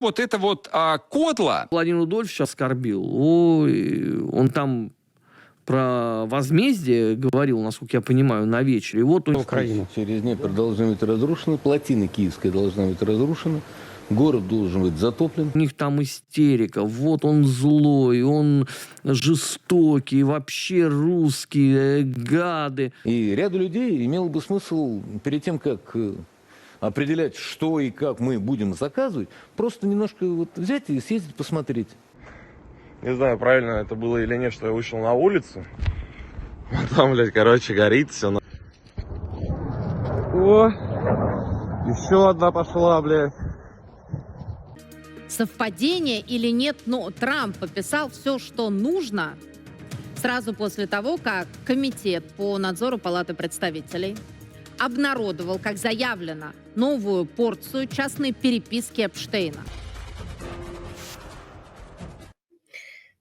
Вот это вот а, кодло, Владимир Рудольфович оскорбил. Ой, он там про возмездие говорил, насколько я понимаю, на вечере. И вот у Украина. Через Днепр должны быть разрушены, плотина киевская должна быть разрушена, город должен быть затоплен. У них там истерика. Вот он злой, он жестокий, вообще русские э, гады. И ряду людей имело бы смысл перед тем, как э, определять, что и как мы будем заказывать, просто немножко вот взять и съездить посмотреть. Не знаю, правильно это было или нет, что я вышел на улицу. А Там, блядь, короче, горит все. О, еще одна пошла, блядь. совпадение или нет, но Трамп подписал все, что нужно сразу после того, как Комитет по надзору Палаты представителей обнародовал, как заявлено, новую порцию частной переписки Эпштейна.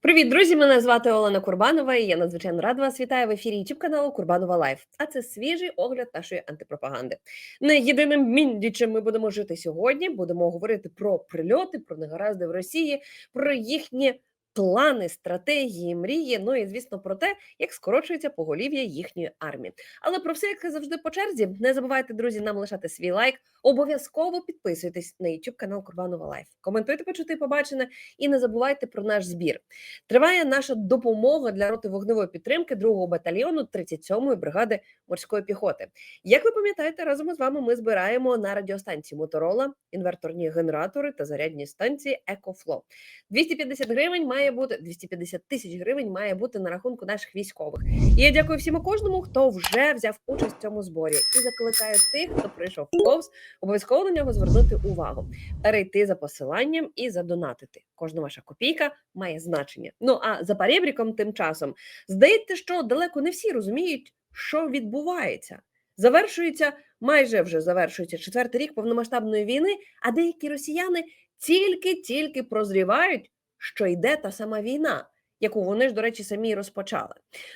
Привіт, друзі! Мене звати Олена Курбанова, і я надзвичайно рада вас вітаю в ефірі youtube каналу Курбанова Лайф. А це свіжий огляд нашої антипропаганди. Не єдиним міндічем ми будемо жити сьогодні. Будемо говорити про прильоти, про негаразди в Росії, про їхні плани, стратегії, мрії. Ну і звісно про те, як скорочується поголів'я їхньої армії. Але про все, як завжди, по черзі. Не забувайте, друзі, нам лишати свій лайк. Обов'язково підписуйтесь на youtube канал Курбанова Лайф. Коментуйте, почути, побачене, і не забувайте про наш збір. Триває наша допомога для роти вогневої підтримки 2-го батальйону 37-ї бригади морської піхоти. Як ви пам'ятаєте, разом із вами ми збираємо на радіостанції Моторола інверторні генератори та зарядні станції EcoFlow. 250 гривень має бути 250 тисяч гривень має бути на рахунку наших військових. І я дякую всім і кожному, хто вже взяв участь в цьому зборі, і закликаю тих, хто прийшов повз, обов'язково на нього звернути увагу, перейти за посиланням і задонатити. Кожна ваша копійка має значення. Ну а за парібріком тим часом здається, що далеко не всі розуміють, що відбувається. Завершується майже вже завершується четвертий рік повномасштабної війни, а деякі росіяни тільки-тільки прозрівають, що йде та сама війна, яку вони ж, до речі, самі розпочали.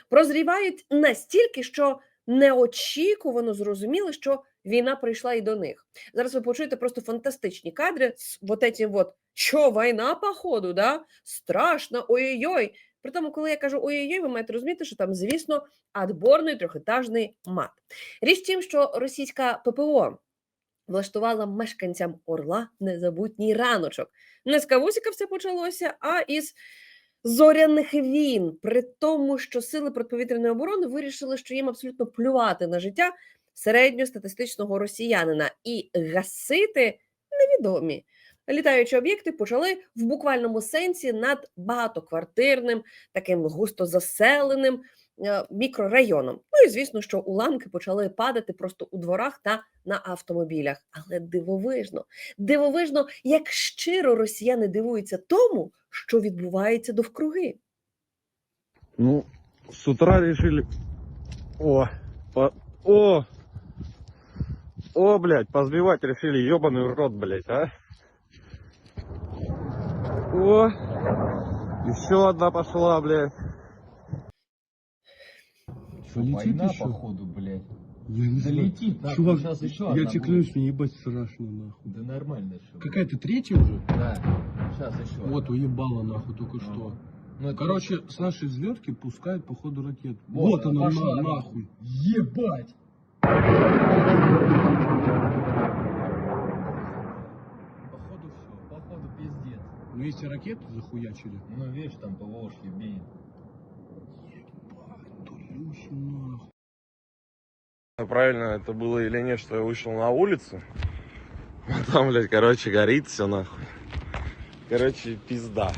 Прозрівають настільки, що неочікувано зрозуміли, що війна прийшла і до них. Зараз ви почуєте просто фантастичні кадри з вот этим вот що війна, походу, да? Страшно, ой-ой-ой. При тому, коли я кажу ой-ой-ой, ви маєте розуміти, що там, звісно, адборний трьохетажний мат. Річ тім, що російська ППО влаштувала мешканцям Орла незабутній раночок. Не з кавусіка все почалося, а із зоряних війн. При тому, що сили протиповітряної оборони вирішили, що їм абсолютно плювати на життя середньостатистичного росіянина і гасити невідомі. Літаючі об'єкти почали в буквальному сенсі над багатоквартирним, таким густо заселеним мікрорайоном. Ну і звісно, що уламки почали падати просто у дворах та на автомобілях. Але дивовижно, дивовижно, як щиро росіяни дивуються тому, що відбувається довкруги. Ну, с утра решили... О, по- о, о, блядь, позбивать решили, ебаный рот, блядь, а. О, еще одна пошла, блядь. Война, походу, блядь. Я не Да знаю. летит, нахуй, Чувак, сейчас еще я одна тебе будет. клянусь, мне ебать страшно, нахуй. Да нормально все. Какая-то третья уже? Да, сейчас еще Вот, одна. уебала, нахуй, только что. Ну, это Короче, с нашей взлетки пускают, походу, ракету. Вот она пошла. на- нахуй. Ебать! Походу все. Походу пиздец. Ну, если ракету захуячили. Ну, видишь, там по Волжке бей. Ебать, тулюсь нахуй. Правильно это было или нет, что я вышел на улицу. А Там, блядь, короче, горит все нахуй. Короче, пизда.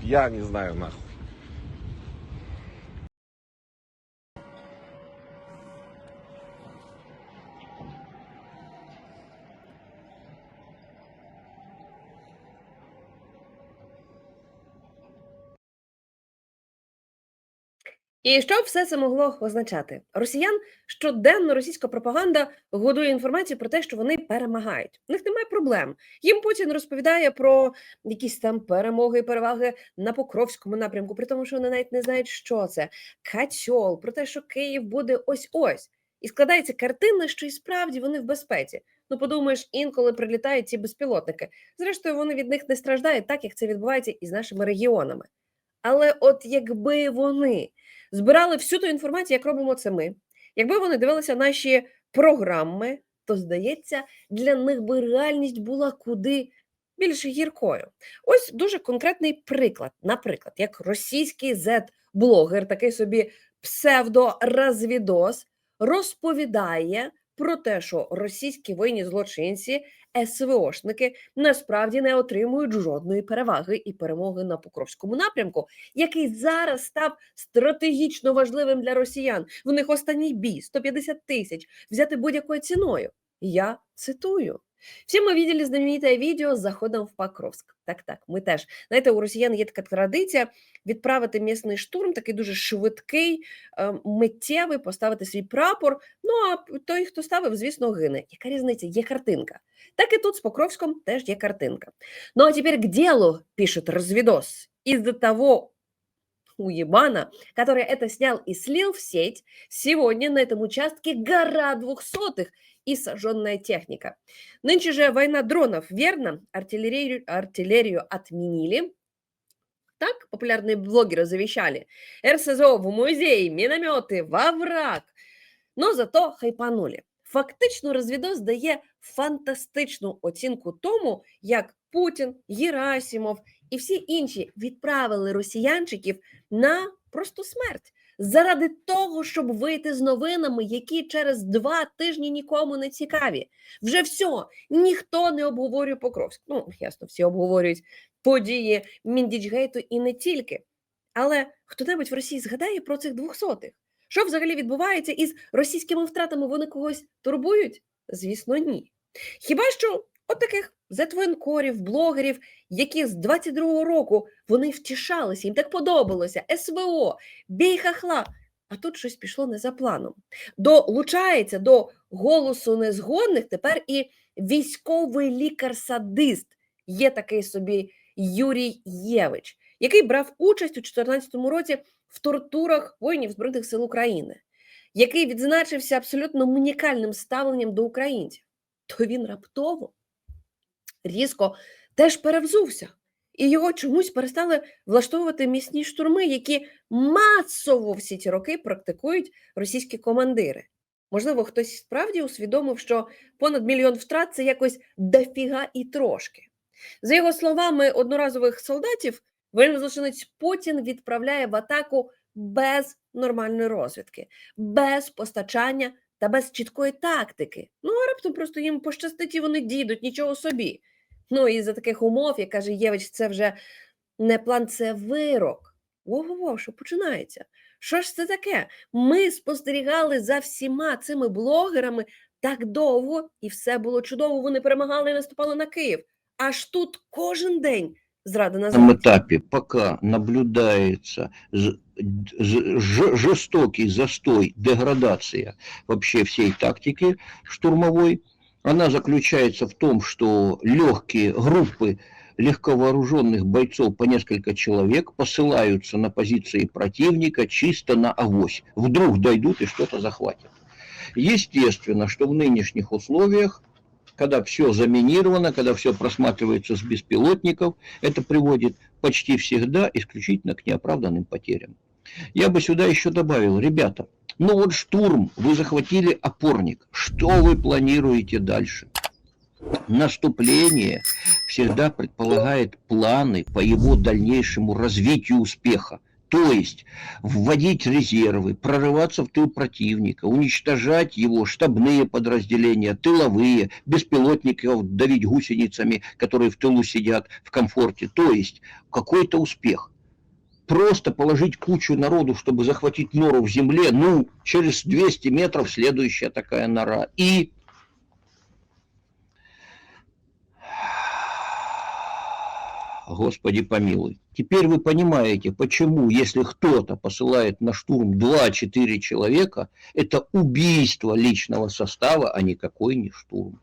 Я не знаю нахуй. І що все це могло означати? Росіян щоденно російська пропаганда годує інформацію про те, що вони перемагають. У них немає проблем. Їм Путін розповідає про якісь там перемоги і переваги на Покровському напрямку, при тому, що вони навіть не знають, що це Катьол, про те, що Київ буде ось ось. І складається картина, що і справді вони в безпеці. Ну, подумаєш, інколи прилітають ці безпілотники. Зрештою, вони від них не страждають, так як це відбувається і з нашими регіонами. Але от якби вони збирали всю ту інформацію, як робимо це ми, якби вони дивилися наші програми, то здається, для них би реальність була куди більш гіркою. Ось дуже конкретний приклад. Наприклад, як російський Z-блогер, такий собі псевдоразвідос, розповідає про те, що російські воєнні злочинці, СВОшники насправді не отримують жодної переваги і перемоги на Покровському напрямку, який зараз став стратегічно важливим для росіян. В них останній бій 150 тисяч взяти будь-якою ціною. Я цитую. Всі ми видели знаменитое відео з заходом в Покровськ. Так, так, ми теж. Знаєте, у росіян є така традиція відправити місний штурм, такий дуже швидкий, е, миттєвий, поставити свій прапор. Ну а той, хто ставив, звісно, гине. Яка різниця? Є картинка. Так і тут з Покровськом теж є картинка. Ну а тепер к делу, пишет разведос. Из-за того уебана, который это снял и слил в сеть, сегодня на этом участке гора двухсотых и сожженная техника. Нынче же война дронов, верно? Артиллерию, артиллерию отменили. Так популярные блогеры завещали. РСЗО в музей, минометы во враг. Но зато хайпанули. Фактично розвідос дає фантастичну оцінку тому, як Путін, Єрасімов і всі інші відправили росіянчиків на просту смерть заради того, щоб вийти з новинами, які через два тижні нікому не цікаві. Вже все, ніхто не обговорює Покровськ. Ну, ясно, всі обговорюють події Міндічгейту і не тільки. Але хто-небудь в Росії згадає про цих двохсотих? Що взагалі відбувається із російськими втратами? Вони когось турбують? Звісно, ні. Хіба що от таких блогерів, які з 22-го року вони втішалися, їм так подобалося, СВО, бій хахла. А тут щось пішло не за планом. Долучається до голосу незгодних тепер і військовий лікар-садист. Є такий собі Юрій Євич, який брав участь у 2014 році в тортурах воїнів Збройних сил України, який відзначився абсолютно унікальним ставленням до українців. То він раптово різко теж перевзувся. І його чомусь перестали влаштовувати місні штурми, які масово всі ці роки практикують російські командири. Можливо, хтось справді усвідомив, що понад мільйон втрат це якось дофіга і трошки. За його словами, одноразових солдатів воєнний злочинець Путін відправляє в атаку без нормальної розвідки, без постачання та без чіткої тактики. Ну а раптом просто їм пощастить і вони дійдуть нічого собі. Ну і за таких умов, як каже Євич, це вже не план, це вирок. Ого, що починається? Що ж це таке? Ми спостерігали за всіма цими блогерами так довго, і все було чудово. Вони перемагали і наступали на Київ. Аж тут кожен день зрада на этом зраді. этапе, жестокий застой, деградация вообще всей тактики штурмовой, она заключается в том, что легкие группы легковооруженных бойцов по несколько человек посылаются на позиции противника чисто на авось. Вдруг дойдут и что-то захватят. Естественно, что в нынешних условиях, когда все заминировано, когда все просматривается с беспилотников, это приводит почти всегда исключительно к неоправданным потерям. Я бы сюда еще добавил, ребята, ну вот штурм, вы захватили опорник, что вы планируете дальше? Наступление всегда предполагает планы по его дальнейшему развитию успеха. То есть вводить резервы, прорываться в тыл противника, уничтожать его штабные подразделения, тыловые, беспилотников давить гусеницами, которые в тылу сидят в комфорте. То есть какой-то успех. Просто положить кучу народу, чтобы захватить нору в земле, ну, через 200 метров следующая такая нора. И Господи помилуй. Теперь вы понимаете, почему, если кто-то посылает на штурм 2-4 человека, это убийство личного состава, а никакой не штурм.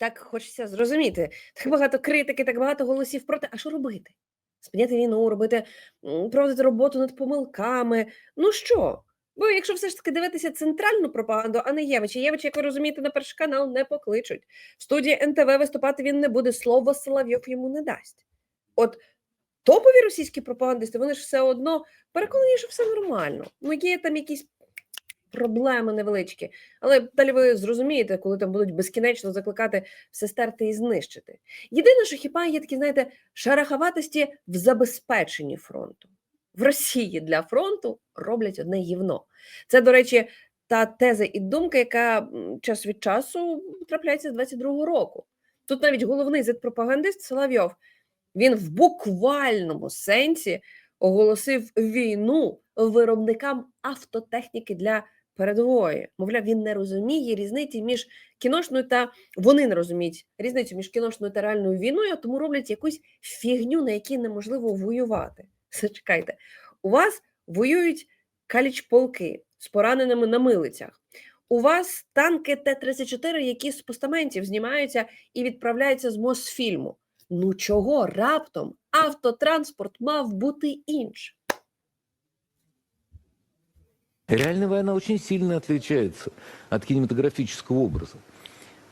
Так хочеться зрозуміти. Так багато критики, так багато голосів проти. А що робити? Спиняти війну, робити, проводити роботу над помилками. Ну що? Бо якщо все ж таки дивитися центральну пропаганду, а не Євича, Євича, як ви розумієте, на перший канал не покличуть. В студії НТВ виступати він не буде, слово Соловйов йому не дасть. От топові російські пропагандисти, вони ж все одно переконані, що все нормально. Ну, є там якісь проблеми невеличкі. Але далі ви зрозумієте, коли там будуть безкінечно закликати все стерти і знищити. Єдине, що хіба є такі, знаєте, шараховатості в забезпеченні фронту. В Росії для фронту роблять одне гівно. Це, до речі, та теза і думка, яка час від часу трапляється з 22-го року. Тут навіть головний зет-пропагандист Соловйов, він в буквальному сенсі оголосив війну виробникам автотехніки для передової. Мовляв, він не розуміє різниці між кіношною та вони не розуміють різницю між кіношною та реальною війною, тому роблять якусь фігню, на якій неможливо воювати. Зачекайте, у вас воюють каліч-полки з пораненими на милицях. У вас танки Т-34, які з постаментів знімаються і відправляються з Мосфільму. Ну чого раптом автотранспорт мав бути іншим? Реальная война очень сильно отличается от кинематографического образа.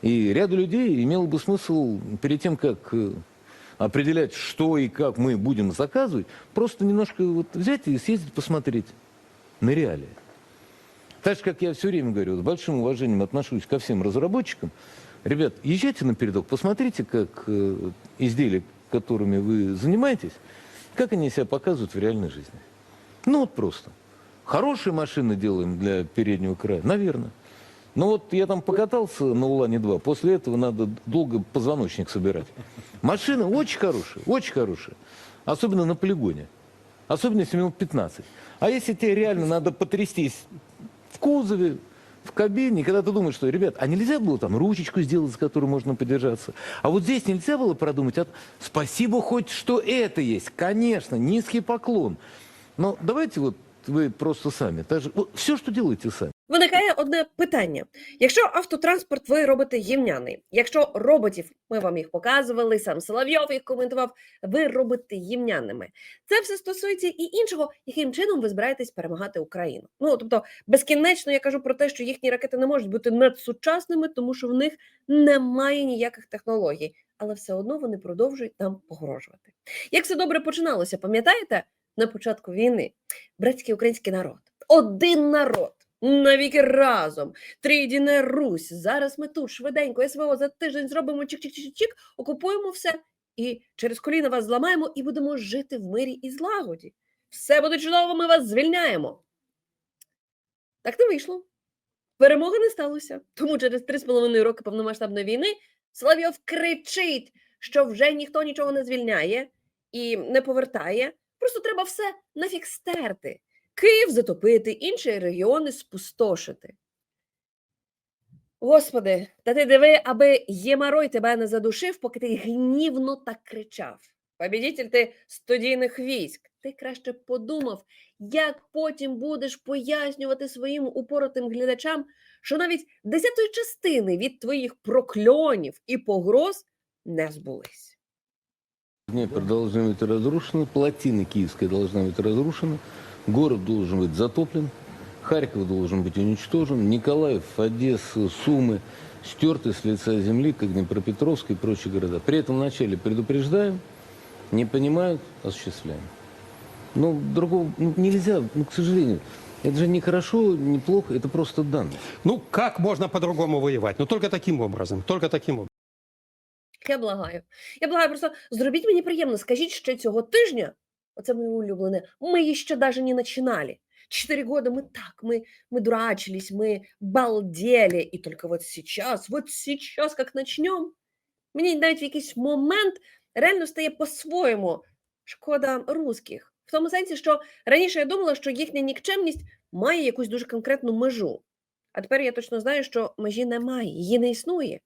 И ряду людей имело бы смысл перед тем, как э, определять, что и как мы будем заказывать, просто немножко вот взять и съездить посмотреть на реалии. Так же, как я все время говорю, с большим уважением отношусь ко всем разработчикам. Ребят, езжайте на передок, посмотрите, как э, изделия, которыми вы занимаетесь, как они себя показывают в реальной жизни. Ну вот просто. Хорошие машины делаем для переднего края? Наверное. Но вот я там покатался на Улане-2, после этого надо долго позвоночник собирать. Машины очень хорошие, очень хорошие. Особенно на полигоне. Особенно если минут 15. А если тебе реально надо потрястись в кузове, в кабине, когда ты думаешь, что, ребят, а нельзя было там ручечку сделать, за которую можно подержаться? А вот здесь нельзя было продумать? А... Спасибо хоть, что это есть. Конечно, низкий поклон. Но давайте вот вы просто сами. Даже, вот все, что делаете сами. Виникає одне питання: якщо автотранспорт ви робите гімняний, якщо роботів ми вам їх показували, сам Соловйов їх коментував, ви робите гімняними. Це все стосується і іншого, яким чином ви збираєтесь перемагати Україну. Ну тобто, безкінечно я кажу про те, що їхні ракети не можуть бути надсучасними, тому що в них немає ніяких технологій, але все одно вони продовжують нам погрожувати. Як все добре починалося, пам'ятаєте? На початку війни братський український народ, один народ. Навіки разом, трійдіне Русь. Зараз ми тут швиденько СВО за тиждень зробимо чик-чик-чик-чик, окупуємо все і через коліна вас зламаємо і будемо жити в мирі і злагоді. Все буде чудово, ми вас звільняємо. Так не вийшло. Перемоги не сталося. Тому через 3,5 роки повномасштабної війни Соловйов кричить, що вже ніхто нічого не звільняє і не повертає. Просто треба все нафіг стерти. Київ затопити, інші регіони спустошити. Господи, та ти диви, аби Ємарой тебе не задушив, поки ти гнівно так кричав. Побідітель ти студійних військ. Ти краще подумав, як потім будеш пояснювати своїм упоротим глядачам, що навіть десятої частини від твоїх прокльонів і погроз не збулись. Днепр должны быть разрушены, плотина Киевская должна быть разрушена, город должен быть затоплен, Харьков должен быть уничтожен, Николаев, Одесса, Сумы стерты с лица земли, как Днепропетровск и прочие города. При этом вначале предупреждаем, не понимают, осуществляем. Ну, другого ну, нельзя, ну, к сожалению. Это же не хорошо, не плохо, это просто данность. Ну, как можно по-другому воевать? Ну, только таким образом, только таким образом. Я благаю. Я благаю, просто зробіть мені приємно, скажіть ще цього тижня, оце моє улюблене, ми ще даже не начинали. Четыре года мы так, мы, мы дурачились, мы балдели, и только вот сейчас, вот сейчас, как начнем, мені навіть в якийсь момент реально стає по-своєму шкода русських. В тому сенсі, що раніше я думала, що їхня нікчемність має якусь дуже конкретну межу. А тепер я точно знаю, що межі немає, її не існує.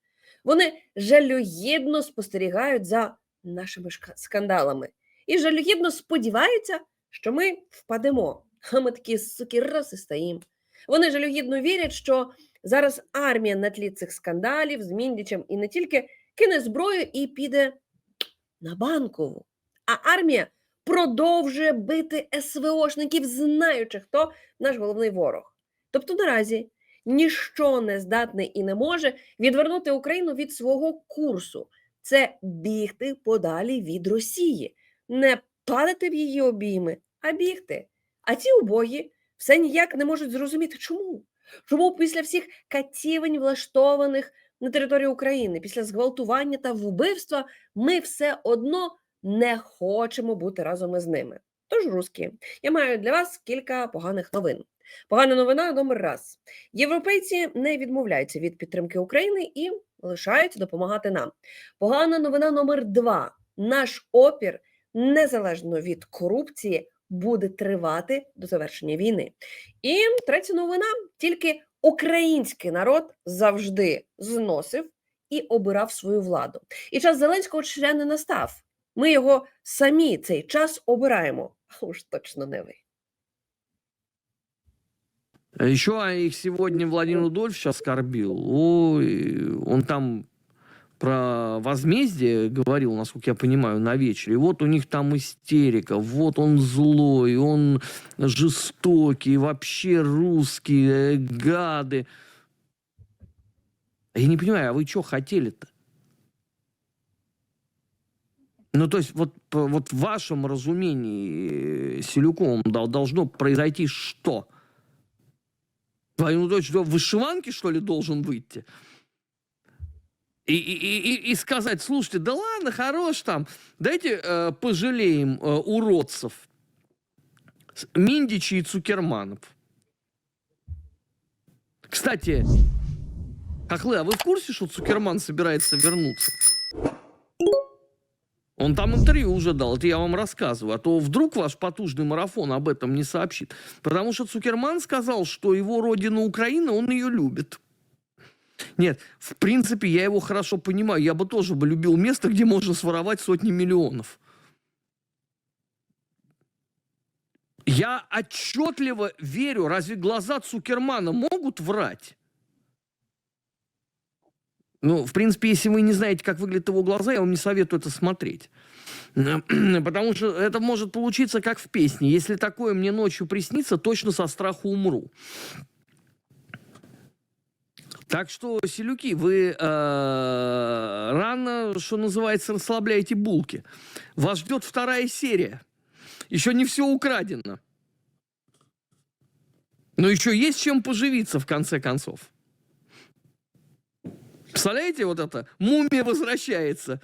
Вони жалюгідно спостерігають за нашими скандалами і жалюгідно сподіваються, що ми впадемо. А ми такі суки раз і стоїмо. Вони жалюгідно вірять, що зараз армія на тлі цих скандалів з Міндічем і не тільки кине зброю і піде на банкову. А армія продовжує бити СВОшників, знаючи, хто наш головний ворог. Тобто наразі ніщо не здатне і не може відвернути Україну від свого курсу. Це бігти подалі від Росії, не падати в її обійми, а бігти. А ці убогі все ніяк не можуть зрозуміти, чому. Чому після всіх катівень, влаштованих на території України, після зґвалтування та вбивства, ми все одно не хочемо бути разом із ними. Тож, русські, я маю для вас кілька поганих новин. Погана новина номер раз: європейці не відмовляються від підтримки України і лишаються допомагати нам. Погана новина номер два: наш опір, незалежно від корупції, буде тривати до завершення війни. І третя новина: тільки український народ завжди зносив і обирав свою владу. І час Зеленського ще не настав. Ми його самі цей час обираємо, а уж точно не ви. Еще их сегодня Владимир Рудольфович оскорбил. Ой, он там про возмездие говорил, насколько я понимаю, на вечере. Вот у них там истерика, вот он злой, он жестокий, вообще русские, э, гады. Я не понимаю, а вы что хотели-то? Ну, то есть, вот, вот в вашем разумении э, Селюковым дол- должно произойти что? Твою дочь в вышиванке, что ли, должен выйти? И, и, и, и- сказать, слушайте, да ладно, хорош там, дайте э, пожалеем э, уродцев. Миндичи и Цукерманов. Кстати, Хохлы, а вы в курсе, что Цукерман собирается вернуться? Он там интервью уже дал, это я вам рассказываю. А то вдруг ваш потужный марафон об этом не сообщит. Потому что Цукерман сказал, что его родина Украина, он ее любит. Нет, в принципе, я его хорошо понимаю. Я бы тоже бы любил место, где можно своровать сотни миллионов. Я отчетливо верю, разве глаза Цукермана могут врать? Ну, в принципе, если вы не знаете, как выглядят его глаза, я вам не советую это смотреть. Потому что это может получиться как в песне. Если такое мне ночью приснится, точно со страху умру. Так что, селюки, вы э, рано, что называется, расслабляете булки. Вас ждет вторая серия. Еще не все украдено. Но еще есть чем поживиться, в конце концов. Представляете, вот это? Мумия возвращается.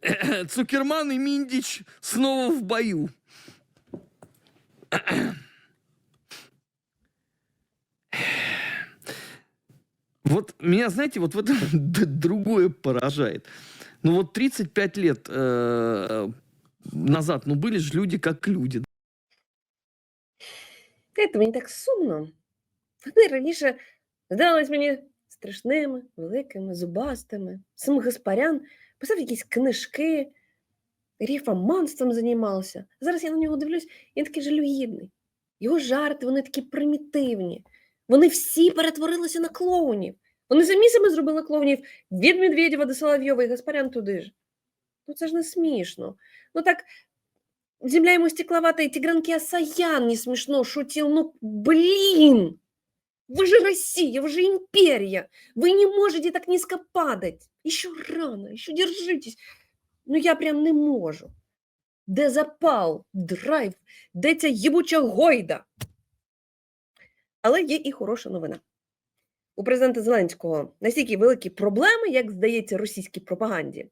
Цукерман и Миндич снова в бою. Вот меня, знаете, вот в этом д- другое поражает. Ну вот 35 лет э, назад, ну были же люди как люди. Знаєте, мені так сумно. Вони раніше здавались мені Страшними, великими, зубастими. Сам Гаспарян писав якісь книжки, ріфаманством займався. Зараз я на нього дивлюсь, він такий жалюгідний. Його жарти, вони такі примітивні. Вони всі перетворилися на клоунів. Вони самі себе зробили клоунів від Медведєва до Соловйова і Гаспарян туди ж. Ну це ж не смішно. Ну так Земля ему стекловатая, Тигранки Асаян не смешно шутил. Ну, блин! Вы же Россия, вы же империя. Вы не можете так низко падать. Еще рано, еще держитесь. Ну, я прям не можу. Де запал, драйв, де ця їбуча гойда? Але є і хороша новина. У президента Зеленського настільки великі проблеми, як здається, російській пропаганді.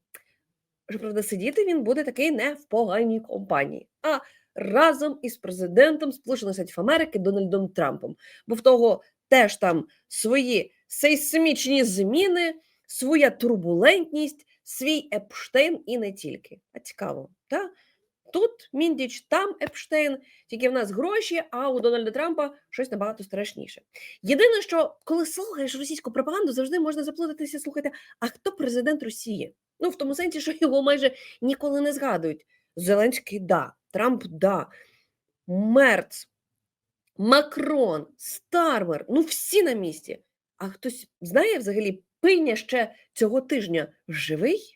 Що, правда, сидіти він буде такий не в поганій компанії, а разом із президентом Сполучених Штатів Америки Дональдом Трампом. Бо в того теж там свої сейсмічні зміни, своя турбулентність, свій Епштейн і не тільки. А цікаво, так? Тут Міндіч, там Епштейн, тільки в нас гроші, а у Дональда Трампа щось набагато страшніше. Єдине, що коли слухаєш російську пропаганду, завжди можна заплутатися, слухати, а хто президент Росії? Ну, в тому сенсі, що його майже ніколи не згадують. Зеленський да, Трамп да, Мерц, Макрон, Стармер, ну всі на місці. А хтось знає взагалі, пиня ще цього тижня живий?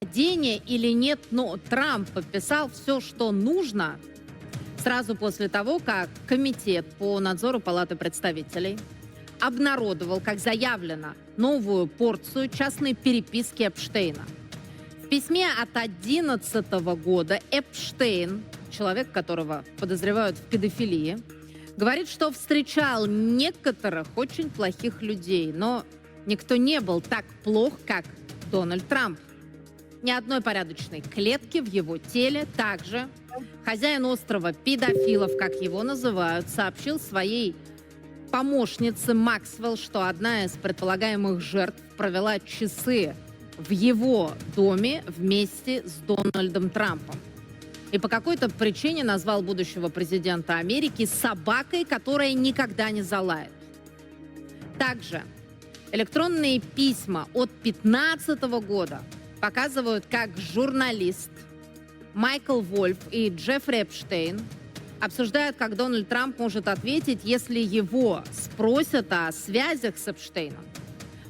Падение или нет, но Трамп подписал все, что нужно сразу после того, как Комитет по надзору Палаты представителей обнародовал, как заявлено, новую порцию частной переписки Эпштейна. В письме от 2011 года Эпштейн, человек, которого подозревают в педофилии, говорит, что встречал некоторых очень плохих людей, но никто не был так плох, как Дональд Трамп. Ни одной порядочной клетки в его теле. Также хозяин острова педофилов, как его называют, сообщил своей помощнице Максвелл, что одна из предполагаемых жертв провела часы в его доме вместе с Дональдом Трампом. И по какой-то причине назвал будущего президента Америки собакой, которая никогда не залает. Также электронные письма от 2015 года показывают, как журналист Майкл Вольф и Джеффри Эпштейн обсуждают, как Дональд Трамп может ответить, если его спросят о связях с Эпштейном.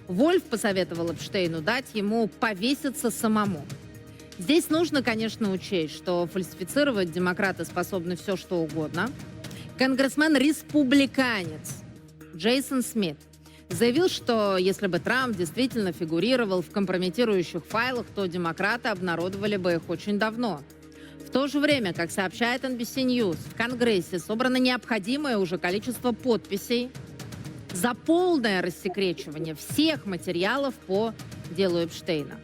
Вольф посоветовал Эпштейну дать ему повеситься самому. Здесь нужно, конечно, учесть, что фальсифицировать демократы способны все, что угодно. Конгрессмен-республиканец Джейсон Смит заявил, что если бы Трамп действительно фигурировал в компрометирующих файлах, то демократы обнародовали бы их очень давно. В то же время, как сообщает NBC News, в Конгрессе собрано необходимое уже количество подписей за полное рассекречивание всех материалов по делу Эпштейна.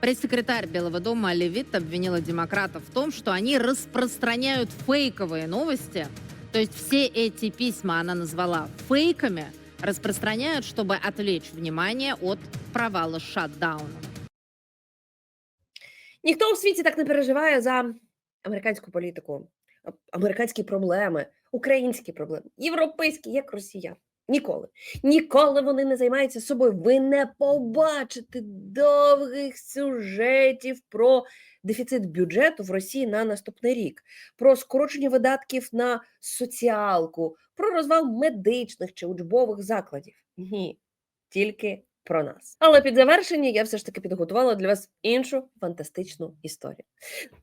Пресс-секретарь Белого дома Левит обвинила демократов в том, что они распространяют фейковые новости, то есть все эти письма она назвала фейками, распространяют, чтобы отвлечь внимание от провала шатдауна. Ніхто у світі так не переживає за американську політику, а- американські проблеми, українські проблеми, європейські, як росіян. Ніколи. Ніколи вони не займаються собою. Ви не побачите довгих сюжетів про дефіцит бюджету в Росії на наступний рік, про скорочення видатків на соціалку, про розвал медичних чи учбових закладів. Ні, тільки про нас. Але під завершення я все ж таки підготувала для вас іншу фантастичну історію.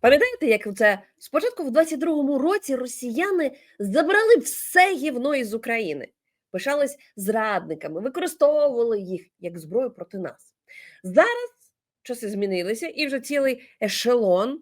Пам'ятаєте, як це спочатку в 22-му році росіяни забрали все гівно із України, пишались зрадниками, використовували їх як зброю проти нас. Зараз часи змінилися, і вже цілий ешелон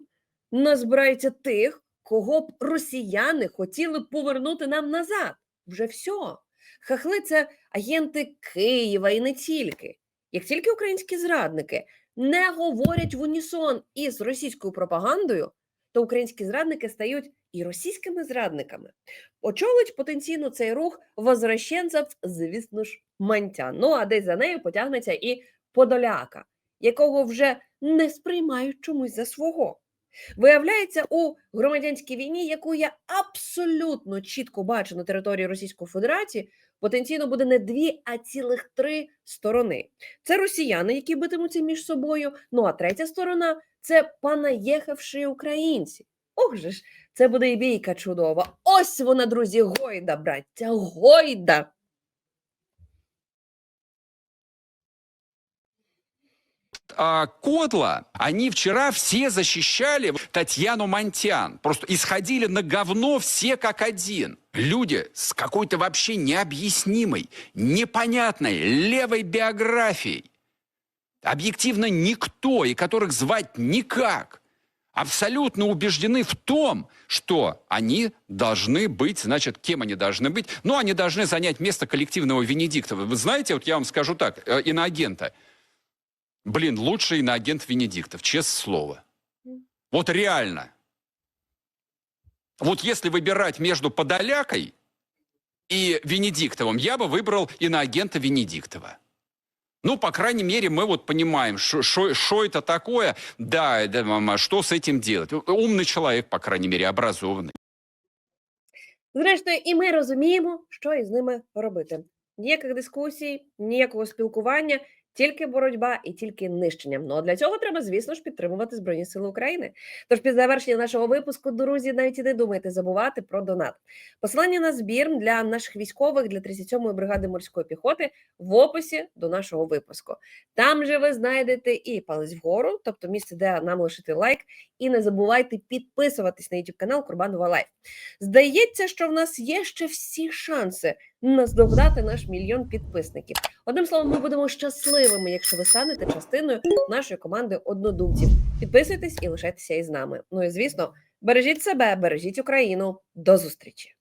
назбирається тих, кого б росіяни хотіли повернути нам назад. Вже все. Хахли це агенти Києва і не тільки. Як тільки українські зрадники не говорять в унісон із російською пропагандою, то українські зрадники стають і російськими зрадниками. Очолить потенційно цей рух возвращенців, звісно ж, Мантян. Ну а десь за нею потягнеться і Подоляка, якого вже не сприймають чомусь за свого. Виявляється, у громадянській війні, яку я абсолютно чітко бачу на території Російської Федерації, потенційно буде не дві, а цілих три сторони. Це росіяни, які битимуться між собою. Ну а третя сторона це понаїхавші українці. Ох же ж, це буде і бійка чудова. Ось вона, друзі, гойда, браття, гойда. А Котла, они вчера все защищали Татьяну Монтян. Просто исходили на говно все как один. Люди с какой-то вообще необъяснимой, непонятной левой биографией. Объективно никто, и которых звать никак. Абсолютно убеждены в том, что они должны быть, значит, кем они должны быть? Ну, они должны занять место коллективного Венедиктова. Вы знаете, вот я вам скажу так, э, иноагента. Блин, лучший иноагент Венедиктов, честное слово. Вот реально. Вот если выбирать между Подолякой и Венедиктовым, я бы выбрал иноагента Венедиктова. Ну, по крайней мере, мы вот понимаем, что это такое, да, да, мама, что с этим делать. Умный человек, по крайней мере, образованный. Зрештою, і ми розуміємо, що із ними робити. Ніяких дискусій, ніякого спілкування, тільки боротьба і тільки нищення. Ну а для цього треба, звісно ж, підтримувати Збройні Сили України. Тож під завершення нашого випуску, друзі, навіть і не думайте забувати про донат. Посилання на збір для наших військових для 37-ї бригади морської піхоти в описі до нашого випуску. Там же ви знайдете і палець вгору, тобто місце, де нам лишити лайк, і не забувайте підписуватись на YouTube канал Курбанова Лайф. Здається, що в нас є ще всі шанси наздогнати наш мільйон підписників. Одним словом, ми будемо щасливими, якщо ви станете частиною нашої команди однодумців. Підписуйтесь і лишайтеся із нами. Ну і звісно, бережіть себе, бережіть Україну. До зустрічі!